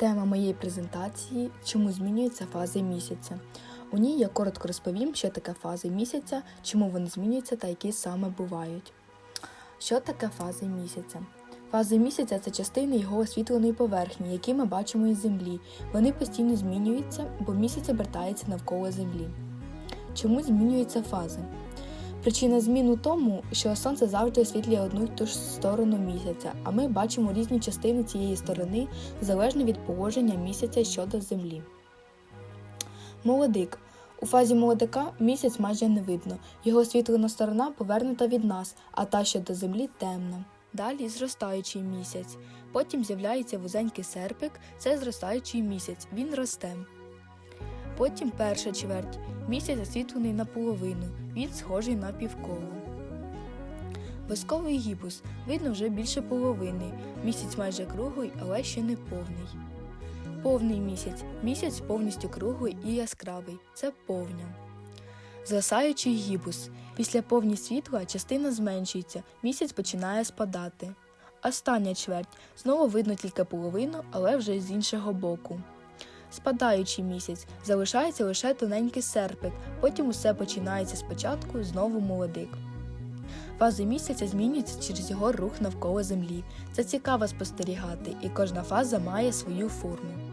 Тема моєї презентації чому змінюються фази місяця. У ній я коротко розповім, що таке фази місяця, чому вони змінюються та які саме бувають. Що таке фази місяця? Фази місяця це частини його освітленої поверхні, які ми бачимо із Землі. Вони постійно змінюються, бо місяць обертається навколо Землі. Чому змінюються фази? Причина змін у тому, що сонце завжди освітлює одну й ту ж сторону місяця, а ми бачимо різні частини цієї сторони залежно від положення місяця щодо землі. Молодик. У фазі молодика місяць майже не видно. Його освітлена сторона повернута від нас, а та, що до землі, темна. Далі зростаючий місяць. Потім з'являється вузенький серпик, це зростаючий місяць, він росте. Потім перша чверть. Місяць освітлений наполовину, він схожий на півколо. Восковий гібус видно вже більше половини. Місяць майже круглий, але ще не повний. Повний місяць. Місяць повністю круглий і яскравий. Це повня. Згасаючий гібус. Після повні світла частина зменшується, місяць починає спадати. Остання чверть. Знову видно тільки половину, але вже з іншого боку. Спадаючий місяць залишається лише тоненький серпик, потім усе починається спочатку, знову молодик. Фази місяця змінюються через його рух навколо Землі. Це цікаво спостерігати, і кожна фаза має свою форму.